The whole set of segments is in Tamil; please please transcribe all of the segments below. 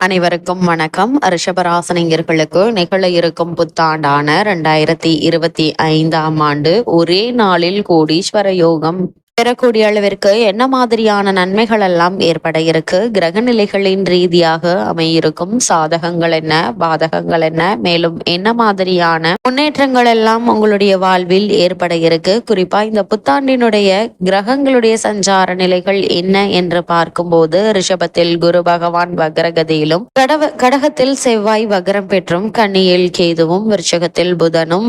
அனைவருக்கும் வணக்கம். ரிஷபராசனியர்களுக்கு நிகழ இருக்கும் புத்தாண்டான ரெண்டாயிரத்தி இருபத்தி ஐந்தாம் ஆண்டு ஒரே நாளில் கோடீஸ்வர யோகம் பெறக்கூடிய அளவிற்கு என்ன மாதிரியான நன்மைகள் எல்லாம் ஏற்பட இருக்கு? கிரக நிலைகளின் ரீதியாக அமையிருக்கும் சாதகங்கள் என்ன? பாதகங்கள் என்ன? மேலும் என்ன மாதிரியான முன்னேற்றங்கள் எல்லாம் உங்களுடைய வாழ்வில் ஏற்பட இருக்கு? குறிப்பா இந்த புத்தாண்டினுடைய கிரகங்களுடைய சஞ்சார நிலைகள் என்ன என்று பார்க்கும்போது ரிஷபத்தில் குரு பகவான் வக்ரகதியிலும் கடவ கடகத்தில் செவ்வாய் வக்ரம் பெற்றும் கன்னியில் கேதுவும் விருச்சகத்தில் புதனும்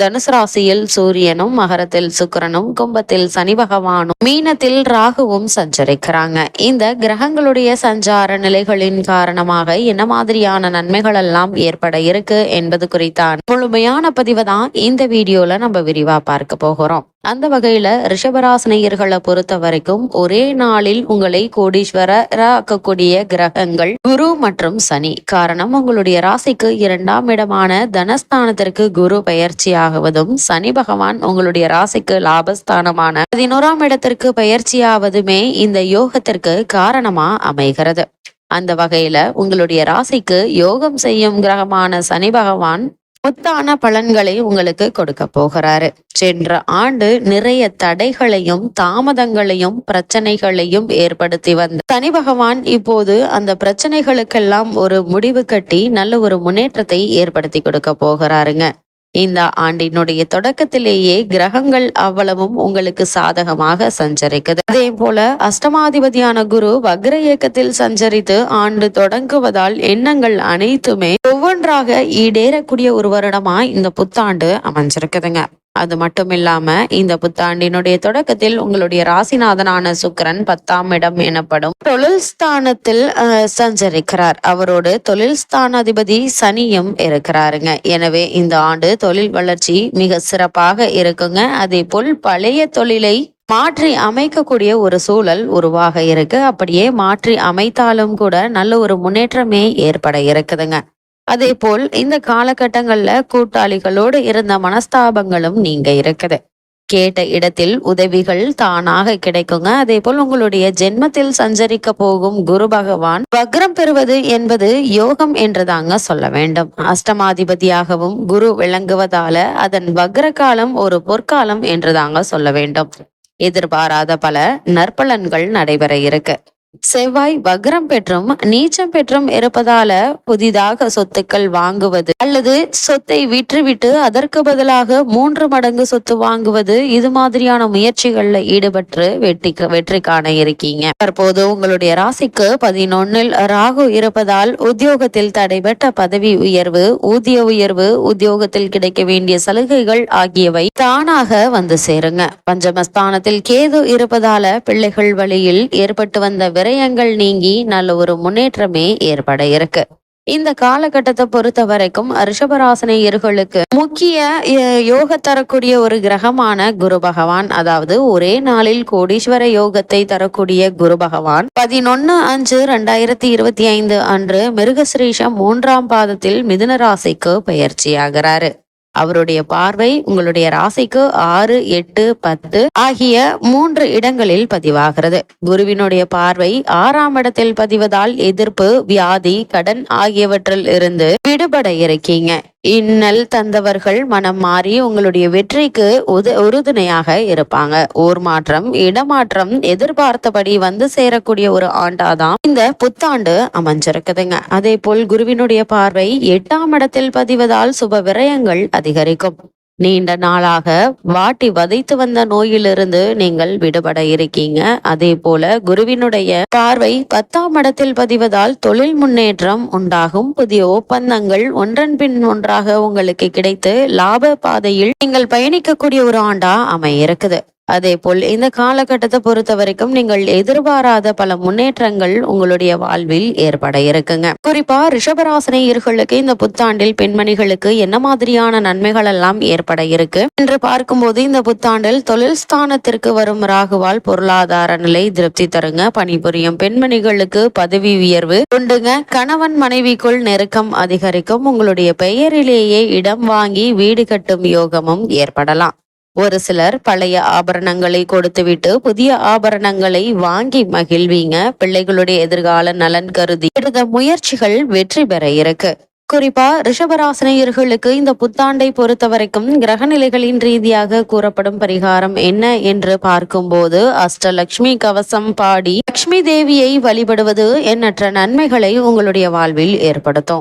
தனுசு ராசியில் சூரியனும் மகரத்தில் சுக்கரனும் கும்பத்தில் சனி பகவானும் மீனத்தில் ராகுவும் சஞ்சரிக்கிறாங்க. இந்த கிரகங்களுடைய சஞ்சார நிலைகளின் காரணமாக என்ன மாதிரியான நன்மைகள் எல்லாம் ஏற்பட இருக்கு என்பது குறித்தான் முழுமையான பதிவு தான் இந்த வீடியோல நம்ம விரிவா பார்க்க போகிறோம். அந்த வகையில ரிஷபராசனையர்களை பொறுத்த வரைக்கும் ஒரே நாளில் உங்களை கோடீஸ்வரராக்கக்கூடிய கிரகங்கள் குரு மற்றும் சனி. காரணம் உங்களுடைய ராசிக்கு இரண்டாம் இடமான தனஸ்தானத்திற்கு குரு பயிற்சியாகுவதும் சனி பகவான் உங்களுடைய ராசிக்கு லாபஸ்தானமான பதினோராம் இடத்திற்கு பயிற்சியாவதுமே இந்த யோகத்திற்கு காரணமா அமைகிறது. அந்த வகையில உங்களுடைய ராசிக்கு யோகம் செய்யும் கிரகமான சனி பகவான் முத்தான பலன்களை உங்களுக்கு கொடுக்க போகிறாரு. சென்ற ஆண்டு நிறைய தடைகளையும் தாமதங்களையும் பிரச்சனைகளையும் ஏற்படுத்தி வந்த சனி பகவான் இப்போது அந்த பிரச்சனைகளுக்கெல்லாம் ஒரு முடிவு கட்டி நல்ல ஒரு முன்னேற்றத்தை ஏற்படுத்தி கொடுக்க போகிறாருங்க. இந்த ஆண்டினுடைய தொடக்கத்திலேயே கிரகங்கள் அவ்வளவும் உங்களுக்கு சாதகமாக சஞ்சரிக்குது. அதே போல அஷ்டமாதிபதியான குரு வக்ர இயக்கத்தில் சஞ்சரித்து ஆண்டு தொடங்குவதால் எண்ணங்கள் அனைத்துமே ஒவ்வொன்றாக ஈடேறக்கூடிய ஒரு வருடமா இந்த புத்தாண்டு அமைஞ்சிருக்குதுங்க. அது மட்டும் இல்லாம இந்த புத்தாண்டினுடைய தொடக்கத்தில் உங்களுடைய ராசிநாதனான சுக்கரன் பத்தாம் இடம் எனப்படும். தொழில் ஸ்தானத்தில் சஞ்சரிக்கிறார். அவரோடு தொழில் ஸ்தானாதிபதி சனியும் இருக்கிறாருங்க. எனவே இந்த ஆண்டு தொழில் வளர்ச்சி மிக சிறப்பாக இருக்குங்க. அதே போல் பழைய தொழிலை மாற்றி அமைக்கக்கூடிய ஒரு சூழல் உருவாக இருக்கு. அப்படியே மாற்றி அமைத்தாலும் கூட நல்ல ஒரு முன்னேற்றமே ஏற்பட இருக்குதுங்க. அதே போல் இந்த காலகட்டங்கள்ல கூட்டாளிகளோடு இருந்த மனஸ்தாபங்களும் நீங்க இருக்குது. கேட்ட இடத்தில் உதவிகள் தானாக கிடைக்குங்க. அதே போல் உங்களுடைய ஜென்மத்தில் சஞ்சரிக்க போகும் குரு பகவான் வக்ரம் பெறுவது என்பது யோகம் என்றுதாங்க சொல்ல வேண்டும். அஷ்டமாதிபதியாகவும் குரு விளங்குவதால அதன் வக்ர காலம் ஒரு பொற்காலம் என்றுதாங்க சொல்ல வேண்டும். எதிர்பாராத பல நற்பலன்கள் நடைபெற இருக்கு. செவ்வாய் வக்ரம் பெற்றும் நீச்சம் பெற்றும் இருப்பதால புதிதாக சொத்துக்கள் வாங்குவது அல்லது சொத்தை விற்றுவிட்டு அதற்கு பதிலாக மூன்று மடங்கு சொத்து வாங்குவது இது மாதிரியான முயற்சிகள்ல ஈடுபட்டு வெற்றி வெற்றி காண இருக்கீங்க. தற்போது உங்களுடைய ராசிக்கு பதினொன்னில் ராகு இருப்பதால் உத்தியோகத்தில் தடைபட்ட பதவி உயர்வு ஊதிய உயர்வு உத்தியோகத்தில் கிடைக்க வேண்டிய சலுகைகள் ஆகியவை தானாக வந்து சேருங்க. பஞ்சமஸ்தானத்தில் கேது இருப்பதால பிள்ளைகள் வழியில் ஏற்பட்டு வந்த விரயங்கள் நீங்கி நல்ல ஒரு முன்னேற்றமே ஏற்பட இருக்கு. இந்த காலகட்டத்தை பொறுத்த வரைக்கும் ரிஷபராசனையர்களுக்கு முக்கிய யோக தரக்கூடிய ஒரு கிரகமான குரு பகவான் அதாவது ஒரே நாளில் கோடீஸ்வர யோகத்தை தரக்கூடிய குரு பகவான் பதினொன்னு அஞ்சு ரெண்டாயிரத்தி இருபத்தி ஐந்து அன்று மிருகஸ்ரீஷம் மூன்றாம் பாதத்தில் மிதுன ராசிக்கு பயிற்சியாகிறாரு அவருடைய பார்வை உங்களுடைய ராசிக்கு ஆறு எட்டு பத்து ஆகிய மூன்று இடங்களில் பதிவாகிறது. குருவினுடைய பார்வை ஆறாம் இடத்தில் பதிவதால் எதிர்ப்பு வியாதி கடன் ஆகியவற்றில் இருந்து விடுபட இருக்கீங்க இன்னல் தந்தவர்கள் மனம் மாறி உங்களுடைய வெற்றிக்கு உது உறுதுணையாக இருப்பாங்க. ஊர் மாற்றம் இடமாற்றம் எதிர்பார்த்தபடி வந்து சேரக்கூடிய ஒரு ஆண்டாதான் இந்த புத்தாண்டு அமைஞ்சிருக்குதுங்க. அதே போல் குருவினுடைய பார்வை எட்டாம் இடத்தில் பதிவதால் சுப விரயங்கள் அதிகரிக்கும். நீண்ட நாளாக வாட்டி வதைத்து வந்த நோயிலிருந்து நீங்கள் விடுபட இருக்கீங்க. அதே போல குருவினுடைய பார்வை பத்தாம் இடத்தில் பதிவதால் தொழில் முன்னேற்றம் உண்டாகும். புதிய ஒப்பந்தங்கள் ஒன்றன் பின் ஒன்றாக உங்களுக்கு கிடைத்து லாப பாதையில் நீங்கள் பயணிக்கக்கூடிய ஒரு ஆண்டா அமைய இருக்குது. அதே போல் இந்த காலகட்டத்தை பொறுத்த வரைக்கும் நீங்கள் எதிர்பாராத பல முன்னேற்றங்கள் உங்களுடைய வாழ்வில் ஏற்பட இருக்குங்க. குறிப்பா ரிஷபராசனையர்களுக்கு இந்த புத்தாண்டில் பெண்மணிகளுக்கு என்ன மாதிரியான நன்மைகள் எல்லாம் ஏற்பட இருக்கு? என்று பார்க்கும்போது இந்த புத்தாண்டில் தொழில் ஸ்தானத்திற்கு வரும் ராகுவால் பொருளாதார நிலை திருப்தி தருங்க. பணிபுரியும் பெண்மணிகளுக்கு பதவி உயர்வு கொண்டுங்க கணவன் மனைவிக்குள் நெருக்கம் அதிகரிக்கும். உங்களுடைய பெயரிலேயே இடம் வாங்கி வீடு கட்டும் யோகமும் ஏற்படலாம். ஒரு சிலர் பழைய ஆபரணங்களை கொடுத்துவிட்டு புதிய ஆபரணங்களை வாங்கி மகிழ்வீங்க. பிள்ளைகளுடைய எதிர்கால நலன் கருதி எடுத்த முயற்சிகள் வெற்றி பெற இருக்கு. குறிப்பா ரிஷபராசனையர்களுக்கு இந்த புத்தாண்டை பொறுத்த வரைக்கும் கிரகநிலைகளின் ரீதியாக கூறப்படும் பரிகாரம் என்ன என்று பார்க்கும்போது அஷ்டலக்ஷ்மி கவசம் பாடி லக்ஷ்மி தேவியை வழிபடுவது எண்ணற்ற நன்மைகளை உங்களுடைய வாழ்வில் ஏற்படுத்தும்.